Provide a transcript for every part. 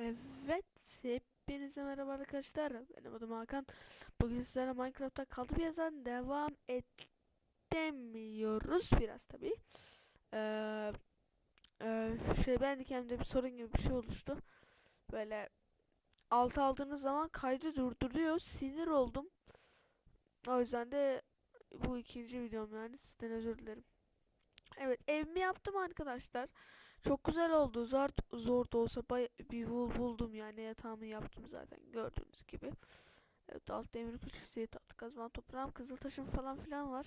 Evet, hepinize merhaba arkadaşlar. Benim adım Hakan. Bugün sizlerle Minecraft'ta kaldı bir yazan devam edemiyoruz biraz tabi. Ee, e, şey ben bir sorun gibi bir şey oluştu. Böyle alt aldığınız zaman kaydı durduruyor. Sinir oldum. O yüzden de bu ikinci videom yani sizden özür dilerim. Evet evimi yaptım arkadaşlar. Çok güzel oldu. Zor, zor da olsa bir wool buldum yani yatağımı yaptım zaten gördüğünüz gibi. Evet alt demir küçüksü tatlı kazma toprağım kızıl taşım falan filan var.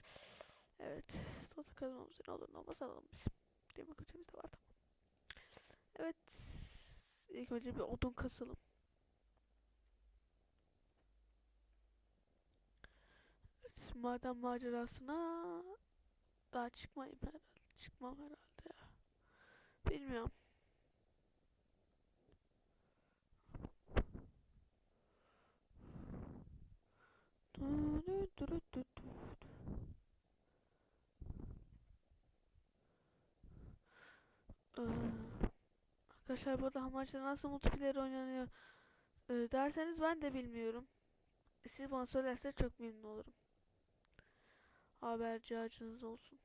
Evet tatlı kazmamız ne olur ne olmaz alalım biz. Demir küçüğümüz de var tamam. Evet ilk önce bir odun kasalım. Evet, maden macerasına daha çıkmayayım herhalde. Çıkmam herhalde. Bilmiyorum. Ee, Arkadaşlar burada amaçla nasıl multiplayer oynanıyor ee, derseniz ben de bilmiyorum. Siz bana söylerseniz çok memnun olurum. Haberci ağacınız olsun.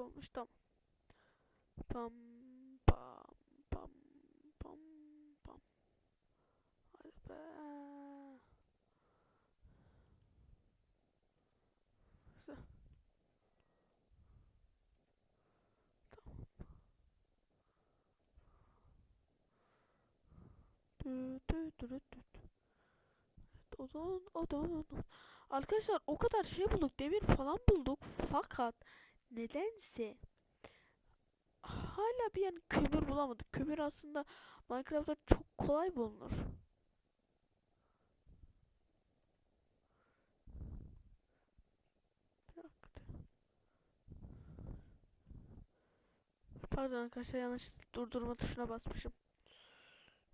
Dakika olmuş tamam. Pam pam pam pam pam. Hadi be. Güzel. Tamam. Dü dü dü dü dü. Evet, odun, odun, odun. Arkadaşlar o kadar şey bulduk, demir falan bulduk fakat nedense hala bir yani kömür bulamadık. Kömür aslında Minecraft'ta çok kolay bulunur. Pardon arkadaşlar yanlış durdurma tuşuna basmışım.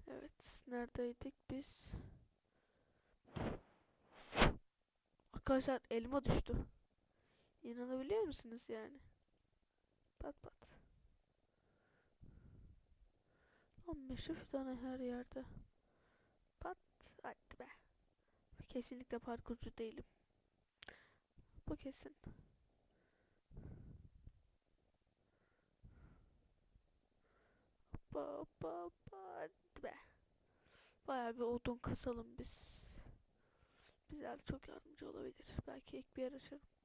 Evet, neredeydik biz? Arkadaşlar elma düştü. İnanabiliyor musunuz yani? Pat pat. 15 tane her yerde. Pat. Hadi be. Kesinlikle parkurcu değilim. Bu kesin. Hoppa hoppa hoppa. Hadi be. Bayağı bir odun kasalım biz. Bizler çok yardımcı olabilir. Belki ek bir yer açarım.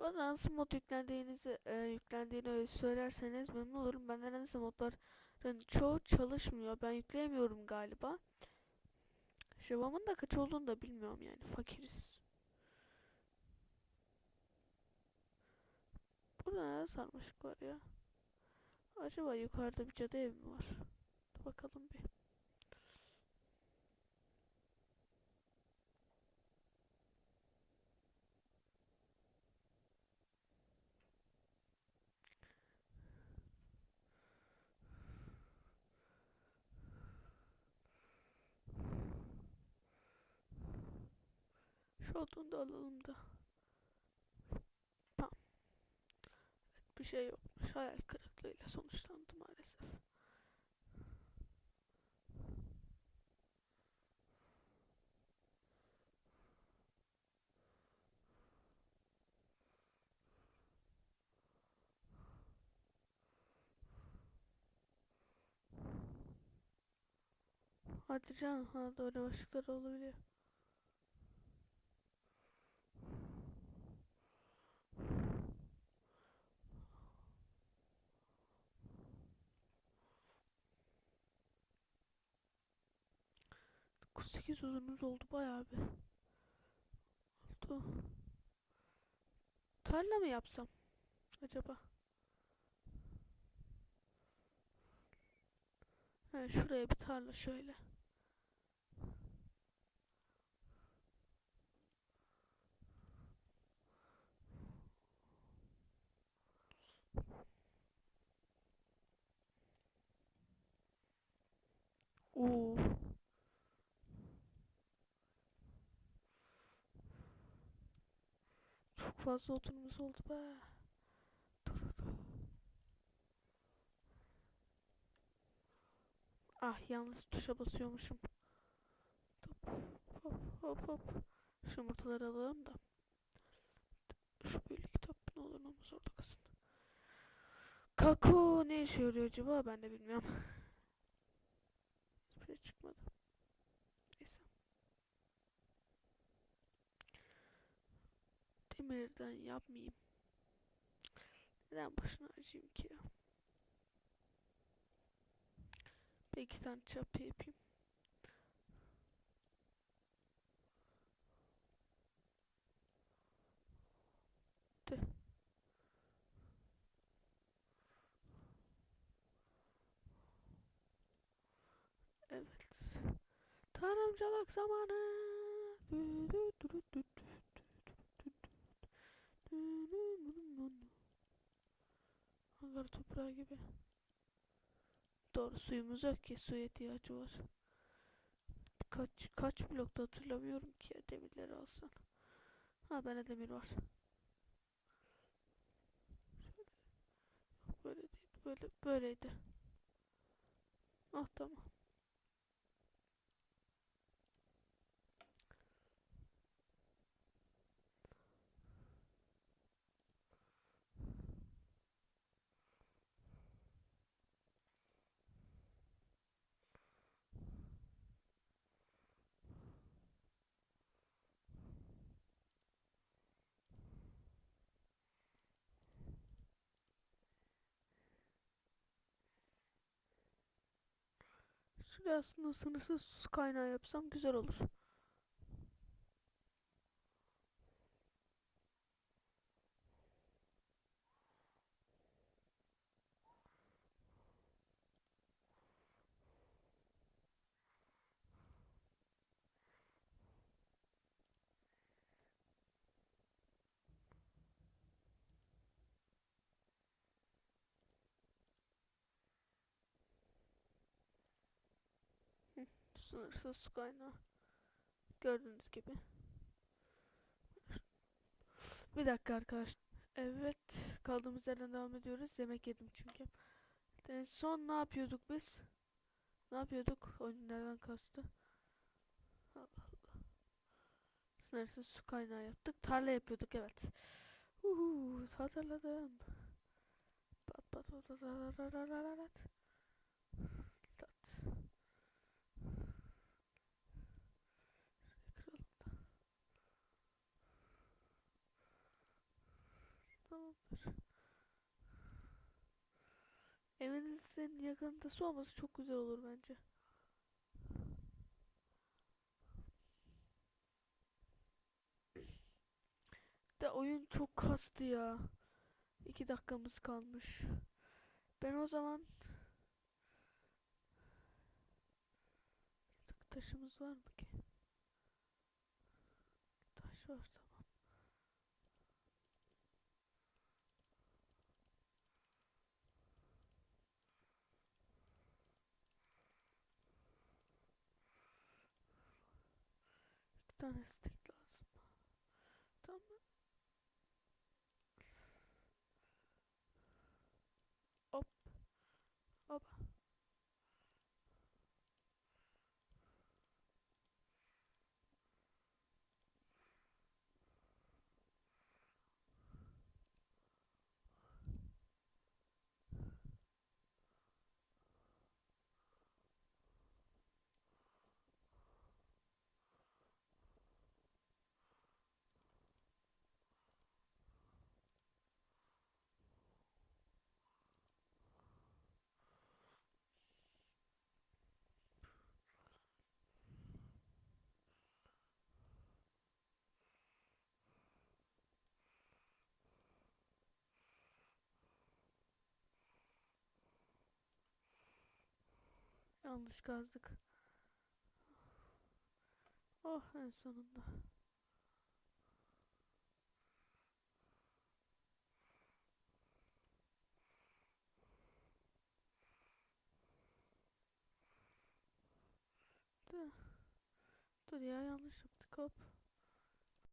Bana nasıl mod yüklendiğinizi e, yüklendiğini söylerseniz memnun olurum. Bende nedense modların çoğu çalışmıyor. Ben yükleyemiyorum galiba. Şevamın da kaç olduğunu da bilmiyorum yani. Fakiriz. Burada ne sarmaşık var ya? Acaba yukarıda bir cadı evi mi var? Bakalım bir. Şu da alalım da. Tamam. Evet, bir şey yokmuş. Hayal kırıklığıyla sonuçlandı maalesef. Hadi canım. Ha doğru başlıklar olabiliyor. Sekiz uzunuz oldu bayağı bir. Oldu. Tarla mı yapsam acaba? Ha, şuraya bir tarla şöyle. Oo. Fazla otunumuz oldu be. Ah yanlış tuşa basıyormuşum. Hop hop hop hop. Şu alalım da. Şu büyülü kitap ne olur ne olmaz orada kalsın. Kako ne işe yarıyor acaba ben de bilmiyorum. Demirden yapmayayım. Neden boşuna harcayayım ki ya? Bir iki tane çapı yapayım. De. Evet. Tarımcılık zamanı. Hangar toprağı gibi. Doğru suyumuz yok ki suya ihtiyacı var. Kaç kaç blokta hatırlamıyorum ki demirleri alsan. Ha bende demir var. Şöyle. Böyle değil böyle böyleydi. Ah tamam. Aslında sınırsız su kaynağı yapsam güzel olur. Sınırsız su kaynağı. Gördüğünüz gibi. Bir dakika arkadaşlar. Evet. Kaldığımız yerden devam ediyoruz. Yemek yedim çünkü. En son ne yapıyorduk biz? Ne yapıyorduk? Oyun nereden kastı? Allah Allah. Sınırsız su kaynağı yaptık. Tarla yapıyorduk evet. Uhu, hatırladım. Pat pat pat pat pat pat pat pat. Tat. Kıralım da. Tamamdır. Evinizin yakınında su olması çok güzel olur bence. De oyun çok kastı ya. İki dakikamız kalmış. Ben o zaman taşımız var mı ki? Taş var tamam. İki Yanlış kazdık. Oh en sonunda. Dur. Ya yanlış yaptık hop.